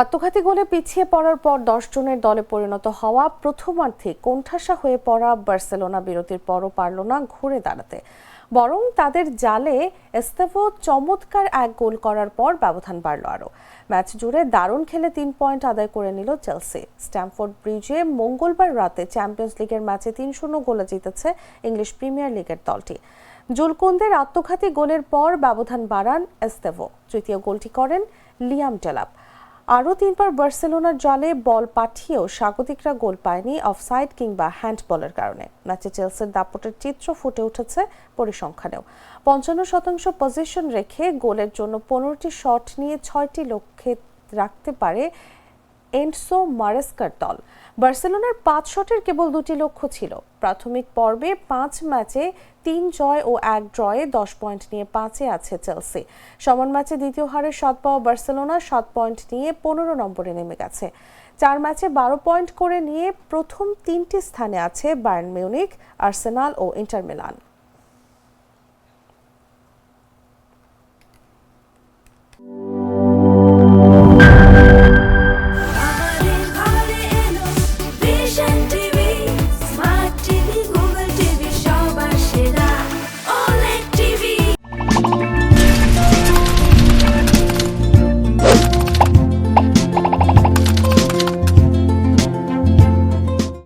আত্মঘাতী গোলে পিছিয়ে পড়ার পর দশ জনের দলে পরিণত হওয়া প্রথমার্ধে কোণঠাসা হয়ে পড়া বার্সেলোনা বিরতির পরও পারল না ঘুরে দাঁড়াতে। বরং তাদের জালে এস্তেভো চমৎকার এক গোল করার পর ব্যবধান বাড়ল আরও। ম্যাচ জুড়ে দারুণ খেলে তিন পয়েন্ট আদায় করে নিল চেলসি। স্ট্যামফোর্ড ব্রিজে মঙ্গলবার রাতে চ্যাম্পিয়ন্স লিগের ম্যাচে তিন শূন্য গোলে জিতেছে ইংলিশ প্রিমিয়ার লিগের দলটি। জুলকুন্দের আত্মঘাতী গোলের পর ব্যবধান বাড়ান এস্তেভো তৃতীয় গোলটি করেন লিয়াম ডেলাপ। আরও তিনবার বার্সেলোনার জলে বল পাঠিয়েও স্বাগতিকরা গোল পায়নি অফসাইড কিংবা হ্যান্ডবলের কারণে। ম্যাচে চেলসির দাপটের চিত্র ফুটে উঠেছে পরিসংখ্যানেও। পঞ্চান্ন শতাংশ পজিশন রেখে গোলের জন্য পনেরোটি শট নিয়ে ছয়টি লক্ষ্যে রাখতে পারে এন্ডসো মারেস্কার দল। বার্সেলোনার পাঁচ শটের কেবল দুটি লক্ষ্য ছিল। প্রাথমিক পর্বে পাঁচ ম্যাচে তিন জয় ও এক ড্রয়ে দশ পয়েন্ট নিয়ে পাঁচে আছে চেলসি। সমান ম্যাচে দ্বিতীয় হারে সাত পাওয়া বার্সেলোনা সাত পয়েন্ট নিয়ে পনেরো নম্বরে নেমে গেছে। চার ম্যাচে বারো পয়েন্ট করে নিয়ে প্রথম তিনটি স্থানে আছে বায়ার্ন মিউনিক আর্সেনাল ও ইন্টার মিলান।